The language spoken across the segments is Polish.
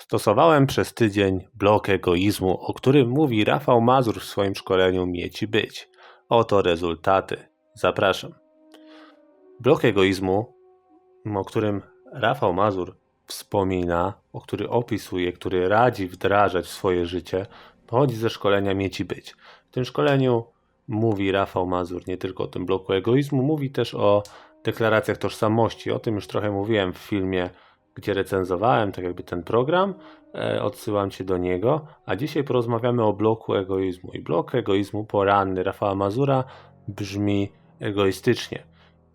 Stosowałem przez tydzień blok egoizmu, o którym mówi Rafał Mazur w swoim szkoleniu Mieci Być. Oto rezultaty. Zapraszam. Blok egoizmu, o którym Rafał Mazur wspomina, o który opisuje, który radzi wdrażać w swoje życie, pochodzi ze szkolenia Mieci Być. W tym szkoleniu mówi Rafał Mazur nie tylko o tym bloku egoizmu, mówi też o deklaracjach tożsamości. O tym już trochę mówiłem w filmie gdzie recenzowałem tak jakby ten program, e, odsyłam Cię do niego, a dzisiaj porozmawiamy o bloku egoizmu. I blok egoizmu poranny Rafała Mazura brzmi egoistycznie.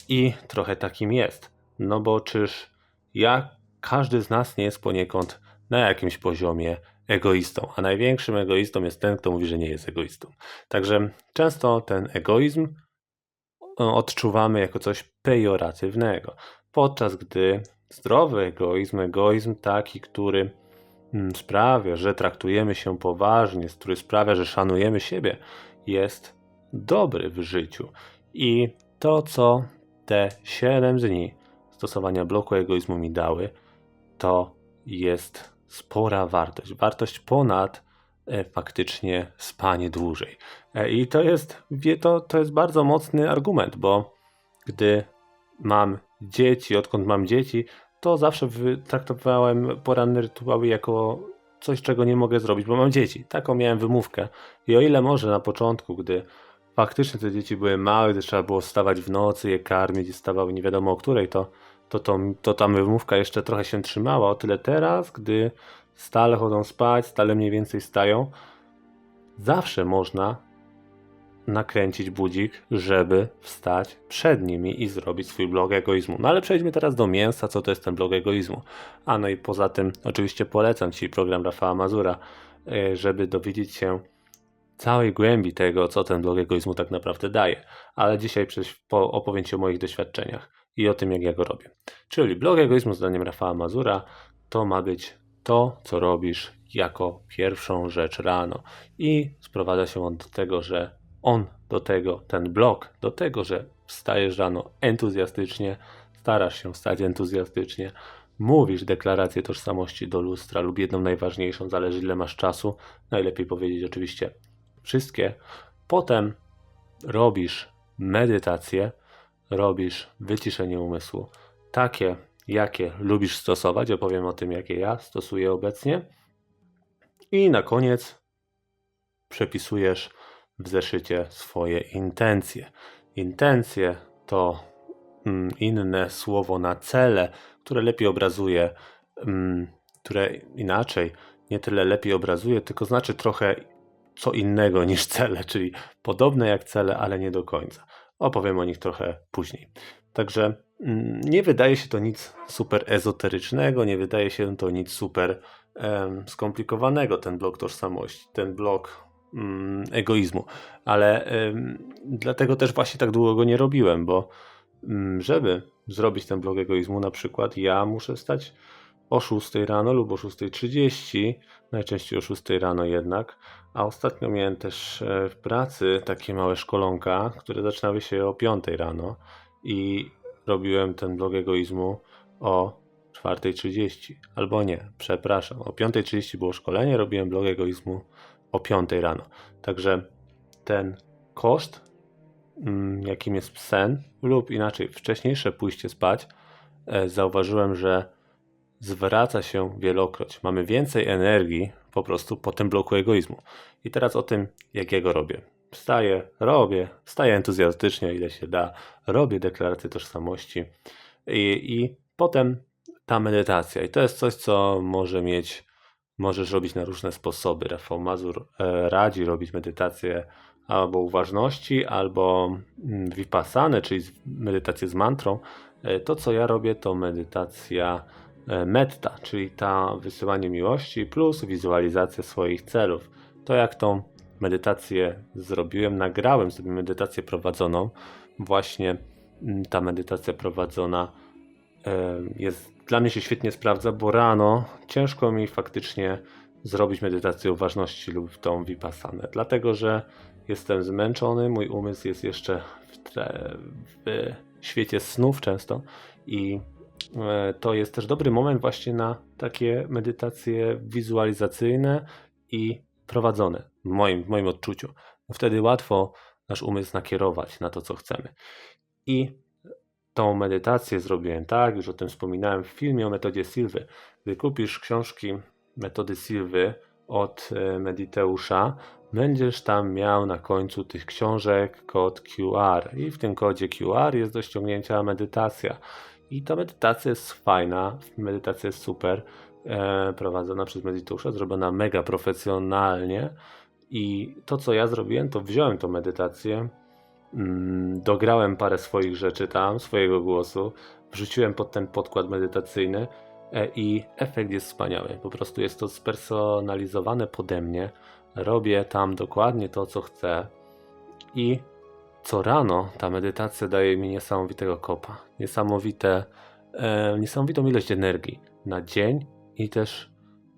I trochę takim jest. No bo czyż ja, każdy z nas nie jest poniekąd na jakimś poziomie egoistą, a największym egoistą jest ten, kto mówi, że nie jest egoistą. Także często ten egoizm e, odczuwamy jako coś pejoratywnego, podczas gdy Zdrowy egoizm, egoizm taki, który mm, sprawia, że traktujemy się poważnie, który sprawia, że szanujemy siebie, jest dobry w życiu. I to, co te 7 dni stosowania bloku egoizmu mi dały, to jest spora wartość. Wartość ponad e, faktycznie spanie dłużej. E, I to jest, wie, to, to jest bardzo mocny argument, bo gdy mam dzieci, odkąd mam dzieci, to zawsze traktowałem poranne rytuały jako coś, czego nie mogę zrobić, bo mam dzieci. Taką miałem wymówkę. I o ile może na początku, gdy faktycznie te dzieci były małe, gdy trzeba było wstawać w nocy, je karmić i stawały nie wiadomo o której, to, to, to, to ta wymówka jeszcze trochę się trzymała. O tyle teraz, gdy stale chodzą spać, stale mniej więcej stają, zawsze można nakręcić budzik, żeby wstać przed nimi i zrobić swój blog egoizmu. No ale przejdźmy teraz do mięsa, co to jest ten blog egoizmu. A no i poza tym oczywiście polecam Ci program Rafała Mazura, e, żeby dowiedzieć się całej głębi tego, co ten blog egoizmu tak naprawdę daje. Ale dzisiaj opowiem Ci o moich doświadczeniach i o tym, jak ja go robię. Czyli blog egoizmu zdaniem Rafała Mazura to ma być to, co robisz jako pierwszą rzecz rano. I sprowadza się on do tego, że on do tego, ten blok, do tego, że wstajesz rano entuzjastycznie, starasz się wstać entuzjastycznie, mówisz deklarację tożsamości do lustra lub jedną najważniejszą, zależy ile masz czasu, najlepiej powiedzieć oczywiście wszystkie. Potem robisz medytację, robisz wyciszenie umysłu, takie jakie lubisz stosować, opowiem o tym jakie ja stosuję obecnie. I na koniec przepisujesz w zeszycie swoje intencje. Intencje to mm, inne słowo na cele, które lepiej obrazuje, mm, które inaczej, nie tyle lepiej obrazuje, tylko znaczy trochę co innego niż cele, czyli podobne jak cele, ale nie do końca. Opowiem o nich trochę później. Także mm, nie wydaje się to nic super ezoterycznego, nie wydaje się to nic super skomplikowanego, ten blok tożsamości, ten blok egoizmu. Ale dlatego też właśnie tak długo go nie robiłem, bo mm, żeby zrobić ten blog egoizmu, na przykład ja muszę stać o 6 rano lub o 6.30, najczęściej o 6 rano jednak, a ostatnio miałem też e, w pracy takie małe szkolonka, które zaczynały się o 5 rano i robiłem ten blog egoizmu o 4.30, albo nie, przepraszam, o 5.30 było szkolenie, robiłem blog egoizmu o 5 rano. Także ten koszt, mm, jakim jest sen, lub inaczej wcześniejsze pójście spać, e, zauważyłem, że zwraca się wielokroć. Mamy więcej energii po prostu po tym bloku egoizmu. I teraz o tym, jak ja go robię. Wstaję, robię, wstaję entuzjastycznie, ile się da, robię deklarację tożsamości i, i potem ta medytacja. I to jest coś, co może mieć Możesz robić na różne sposoby. Rafał Mazur e, radzi robić medytację albo uważności, albo mm, vipassane, czyli medytację z mantrą. E, to, co ja robię, to medytacja e, metta, czyli ta wysyłanie miłości plus wizualizacja swoich celów. To, jak tą medytację zrobiłem, nagrałem sobie medytację prowadzoną. Właśnie mm, ta medytacja prowadzona jest dla mnie się świetnie sprawdza, bo rano ciężko mi faktycznie zrobić medytację uważności lub tą vipassanę, dlatego że jestem zmęczony, mój umysł jest jeszcze w, w świecie snów często i e, to jest też dobry moment właśnie na takie medytacje wizualizacyjne i prowadzone, w moim, w moim odczuciu. Wtedy łatwo nasz umysł nakierować na to, co chcemy. I tą medytację zrobiłem tak, już o tym wspominałem w filmie o metodzie Silwy. Gdy kupisz książki metody Silwy od e, Mediteusza, będziesz tam miał na końcu tych książek kod QR i w tym kodzie QR jest do ściągnięcia medytacja. I ta medytacja jest fajna, medytacja jest super, e, prowadzona przez Mediteusza, zrobiona mega profesjonalnie. I to, co ja zrobiłem, to wziąłem tą medytację, mm, dograłem parę swoich rzeczy tam, swojego głosu, wrzuciłem pod ten podkład medytacyjny e, i efekt jest wspaniały. Po prostu jest to spersonalizowane pode mnie. Robię tam dokładnie to, co chcę i co rano ta medytacja daje mi niesamowitego kopa. Niesamowite, e, niesamowitą ilość energii na dzień i też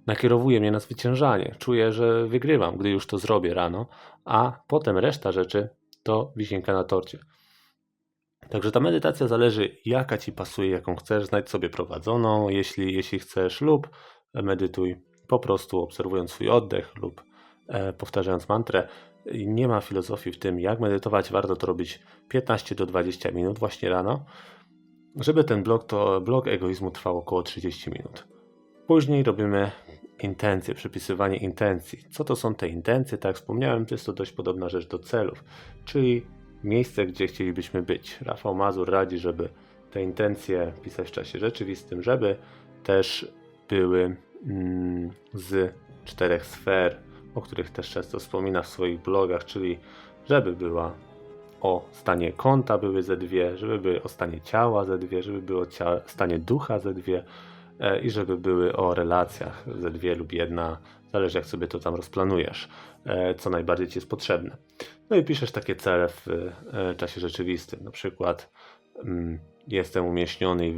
nakierowuje mnie na zwyciężanie. Czuję, że wygrywam, gdy już to zrobię rano, a potem reszta rzeczy to wisienka na torcie. Także ta medytacja zależy, jaka ci pasuje, jaką chcesz. Znajdź sobie prowadzoną, jeśli, jeśli chcesz, lub medytuj po prostu obserwując swój oddech lub e, powtarzając mantrę. Nie ma filozofii w tym, jak medytować. Warto to robić 15 do 20 minut właśnie rano, żeby ten blok, to blok egoizmu trwał około 30 minut. Później robimy intencje, przypisywanie intencji. Co to są te intencje? Tak jak wspomniałem, to jest to dość podobna rzecz do celów, czyli miejsce, gdzie chcielibyśmy być. Rafał Mazur radzi, żeby te intencje pisać w czasie rzeczywistym, żeby też były mm, z czterech sfer, o których też często wspomina w swoich blogach, czyli żeby była o stanie konta były ze dwie, żeby były o stanie ciała ze dwie, żeby było o stanie ducha ze dwie, i żeby były o relacjach ze dwie lub jedna, zależy jak sobie to tam rozplanujesz, e, co najbardziej ci jest potrzebne. No i piszesz takie cele w e, czasie rzeczywistym, na przykład mm, jestem umieśniony i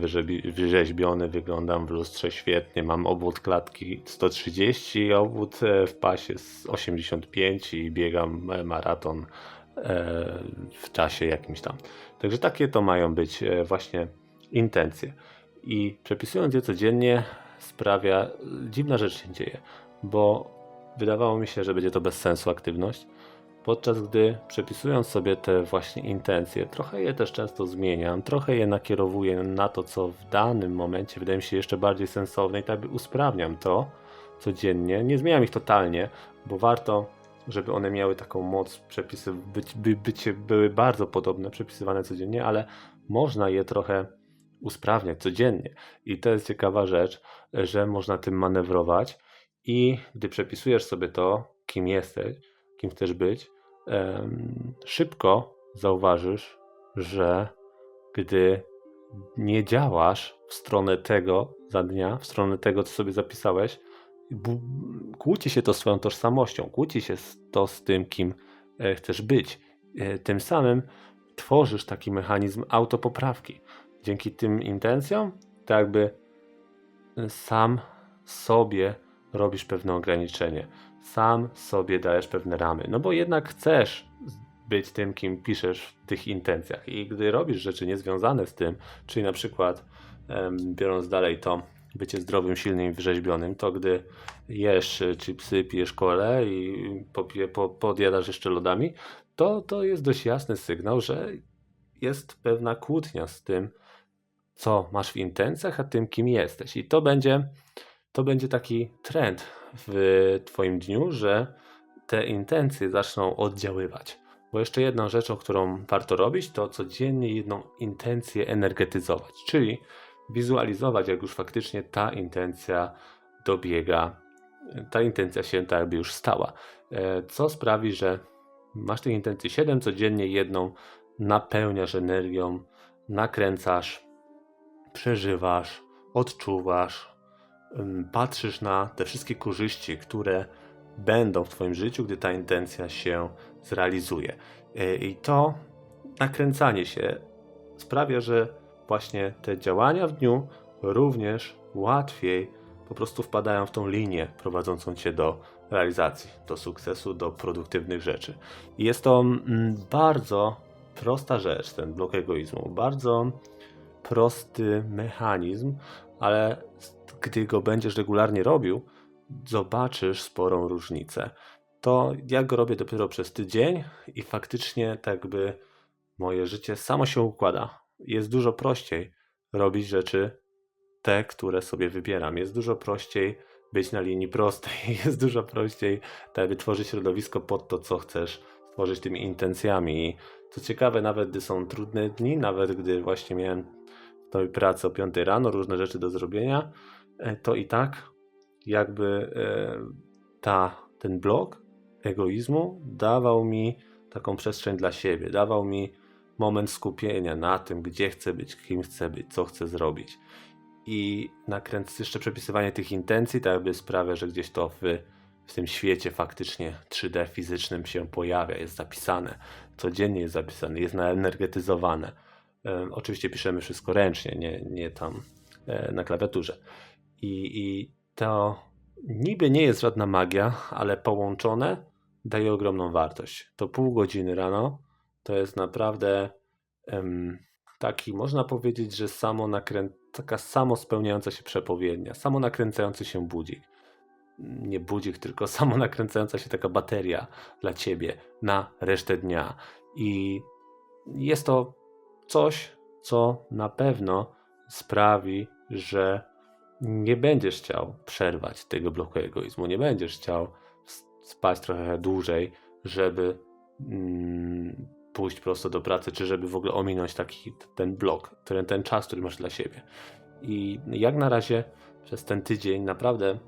wyrzeźbiony, wyglądam w lustrze świetnie, mam obwód klatki 130, obwód w pasie 85 i biegam maraton w czasie jakimś tam. Także takie to mają być właśnie intencje. I przepisując je codziennie sprawia, dziwna rzecz się dzieje, bo wydawało mi się, że będzie to bez sensu aktywność, podczas gdy przepisując sobie te właśnie intencje, trochę je też często zmieniam, trochę je nakierowuję na to, co w danym momencie wydaje mi się jeszcze bardziej sensowne i tak usprawniam to codziennie. Nie zmieniam ich totalnie, bo warto, żeby one miały taką moc przepisy, być, by, były bardzo podobne, przepisywane codziennie, ale można je trochę usprawniać codziennie. I to jest ciekawa rzecz, że można tym manewrować i gdy przepisujesz sobie to, kim jesteś, kim chcesz być, szybko zauważysz, że gdy nie działasz w stronę tego za dnia, w stronę tego, co sobie zapisałeś, kłóci się to swoją tożsamością, kłóci się to z tym, kim e, chcesz być. E, tym samym tworzysz taki mechanizm autopoprawki dzięki tym intencjom, to jakby sam sobie robisz pewne ograniczenie, sam sobie dajesz pewne ramy, no bo jednak chcesz być tym, kim piszesz w tych intencjach. I gdy robisz rzeczy niezwiązane z tym, czyli na przykład biorąc dalej to bycie zdrowym, silnym i wyrzeźbionym, to gdy jesz chipsy, pijesz kole i popije, po, podjadasz jeszcze lodami, to, to jest dość jasny sygnał, że jest pewna kłótnia z tym, co masz w intencjach, a tym, kim jesteś. I to będzie, to będzie taki trend w Twoim dniu, że te intencje zaczną oddziaływać. Bo jeszcze jedną rzeczą, którą warto robić, to codziennie jedną intencję energetyzować, czyli wizualizować, jak już faktycznie ta intencja dobiega, ta intencja się tak jakby już stała. E, co sprawi, że masz tych intencji 7 codziennie, jedną napełniasz energią, nakręcasz, przeżywasz, odczuwasz, patrzysz na te wszystkie korzyści, które będą w Twoim życiu, gdy ta intencja się zrealizuje. E, I to nakręcanie się sprawia, że właśnie te działania w dniu również łatwiej po prostu wpadają w tą linię prowadzącą Cię do realizacji, do sukcesu, do produktywnych rzeczy. I jest to bardzo prosta rzecz, ten blok egoizmu. Bardzo prosty mechanizm, ale gdy go będziesz regularnie robił, zobaczysz sporą różnicę. To ja go robię dopiero przez tydzień i faktycznie tak by moje życie samo się układa. Jest dużo prościej robić rzeczy te, które sobie wybieram. Jest dużo prościej być na linii prostej. Jest dużo prościej tak tworzyć środowisko pod to, co chcesz stworzyć tymi intencjami. I co ciekawe, nawet gdy są trudne dni, nawet gdy właśnie miałem tej pracy o 5 rano, różne rzeczy do zrobienia, e, to i tak jakby e, ta, ten blok egoizmu dawał mi taką przestrzeń dla siebie, dawał mi moment skupienia na tym, gdzie chcę być, kim chcę być, co chcę zrobić. I nakręc jeszcze przepisywanie tych intencji, tak jakby sprawia, że gdzieś to w, w tym świecie faktycznie 3D fizycznym się pojawia, jest zapisane, codziennie jest zapisane, jest naenergetyzowane. E, oczywiście piszemy wszystko ręcznie, nie, nie tam e, na klawiaturze. I, I to niby nie jest żadna magia, ale połączone daje ogromną wartość. To pół godziny rano to jest naprawdę taki, można powiedzieć, że samo nakrę... taka samo spełniająca się przepowiednia, samo nakręcający się budzik. Nie budzik, tylko samo nakręcająca się taka bateria dla ciebie na resztę dnia. I jest to coś, co na pewno sprawi, że nie będziesz chciał przerwać tego bloku egoizmu, nie będziesz chciał spać trochę dłużej, żeby mm, pójść prosto do pracy, czy żeby w ogóle ominąć taki ten blok, ten, ten czas, który masz dla siebie. I jak na razie przez ten tydzień naprawdę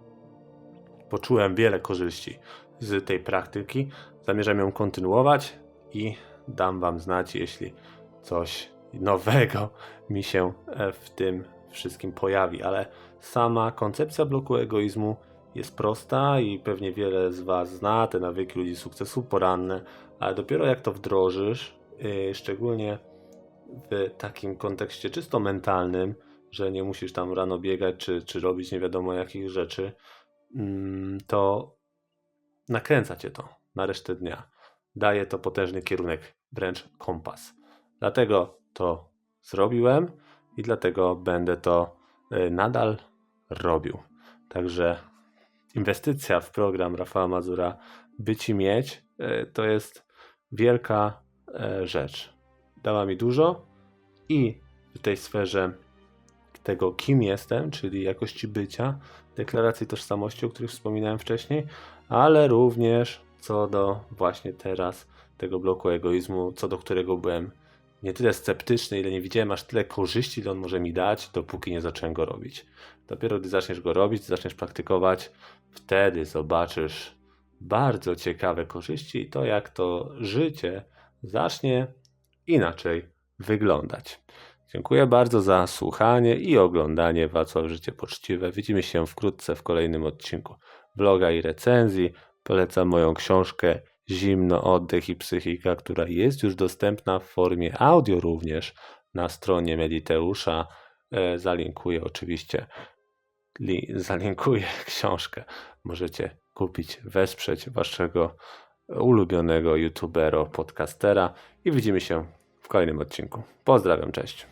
poczułem wiele korzyści z tej praktyki. Zamierzam ją kontynuować i dam Wam znać, jeśli coś nowego mi się e, w tym wszystkim pojawi. Ale sama koncepcja bloku egoizmu jest prosta i pewnie wiele z Was zna te nawyki ludzi sukcesu poranne, ale dopiero jak to wdrożysz, yy, szczególnie w takim kontekście czysto mentalnym, że nie musisz tam rano biegać czy, czy robić nie wiadomo jakich rzeczy, yy, to nakręca cię to na resztę dnia. Daje to potężny kierunek, wręcz kompas. Dlatego to zrobiłem i dlatego będę to yy, nadal robił. Także inwestycja w program Rafała Mazura Być i Mieć e, to jest wielka e, rzecz. Dała mi dużo i w tej sferze tego, kim jestem, czyli jakości bycia, deklaracji tożsamości, o których wspominałem wcześniej, ale również co do właśnie teraz tego bloku egoizmu, co do którego byłem nie tyle sceptyczny, ile nie widziałem aż tyle korzyści, ile on może mi dać, dopóki nie zacząłem go robić. Dopiero gdy zaczniesz go robić, zaczniesz praktykować, wtedy zobaczysz bardzo ciekawe korzyści i to, jak to życie zacznie inaczej wyglądać. Dziękuję bardzo za słuchanie i oglądanie Wacław Życie Poczciwe. Widzimy się wkrótce w kolejnym odcinku vloga i recenzji. Polecam moją książkę Zimno, Oddech i Psychika, która jest już dostępna w formie audio również na stronie Mediteusza. E, zalinkuję oczywiście zalinkuję książkę. Możecie kupić, wesprzeć waszego ulubionego youtubero, podcastera i widzimy się w kolejnym odcinku. Pozdrawiam, cześć.